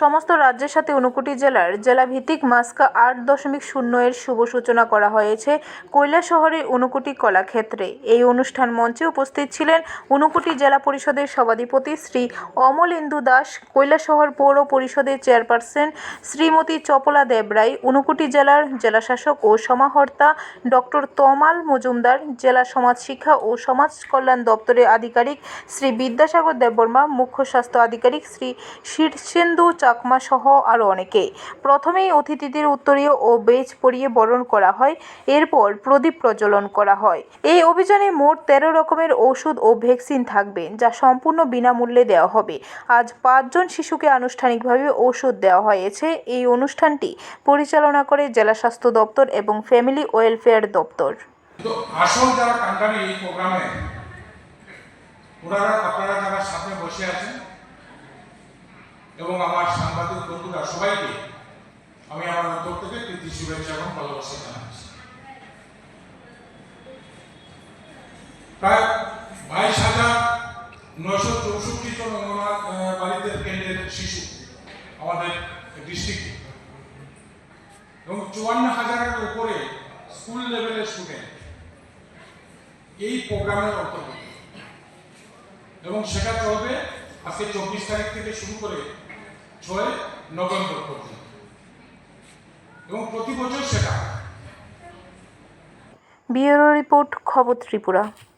সমস্ত রাজ্যের সাথে ঊনকোটি জেলার জেলাভিত্তিক মাস্কা আট দশমিক শূন্য এর শুভ সূচনা করা হয়েছে কৈলা শহরের ঊনকোটি কলাক্ষেত্রে। এই অনুষ্ঠান মঞ্চে উপস্থিত ছিলেন ঊনকোটি জেলা পরিষদের সভাধিপতি শ্রী অমলেন্দু দাস কৈলাসহর পৌর পরিষদের চেয়ারপারসন শ্রীমতী চপলা দেবরায় ঊনকোটি জেলার জেলাশাসক ও সমাহর্তা ডক্টর তমাল মজুমদার, জেলা সমাজ শিক্ষা ও সমাজ কল্যাণ দপ্তরের আধিকারিক শ্রী বিদ্যাসাগর দেববর্মা, মুখ্য স্বাস্থ্য আধিকারিক শ্রী শীর্ষেন্দু চাকমা সহ আরও অনেকে প্রথমেই অতিথিদের উত্তরীয় ও বেজ পরিয়ে বরণ করা হয়, এরপর প্রদীপ প্রজ্বলন করা হয়। এই অভিযানে মোট তেরো রকমের ওষুধ ও ভ্যাকসিন থাকবে, যা সম্পূর্ণ বিনামূল্যে দেওয়া হবে। আজ পাঁচজন শিশুকে আনুষ্ঠানিকভাবে ওষুধ দেওয়া হয়েছে। এই অনুষ্ঠানটি পরিচালনা করে জেলা স্বাস্থ্য দপ্তর এবং ফ্যামিলি ওয়েলফেয়ার দপ্তর। আসল যারা এই প্রোগ্রামে, ওনারা আপনারা যারা সামনে বসে আছেন এবং আমার সাংবাদিক বন্ধুরা সবাইকে আমি আমার উত্তর থেকে প্রীতি শুভেচ্ছা এবং ভালোবাসা জানাচ্ছি। প্রায় বাইশ হাজার নয়শো চৌষট্টি জন অঙ্গনবাড়িদের কেন্দ্রের শিশু আমাদের ডিস্ট্রিক্টে এবং চুয়ান্ন হাজারের উপরে স্কুল লেভেলের স্টুডেন্ট এই প্রোগ্রামের অন্তর্ভুক্ত। এবং সেটা চলবে আজকে চব্বিশ তারিখ থেকে শুরু করে ছয় নভেম্বর পর্যন্ত এবং প্রতি বছর সেটা। ব্যুরো রিপোর্ট খবর ত্রিপুরা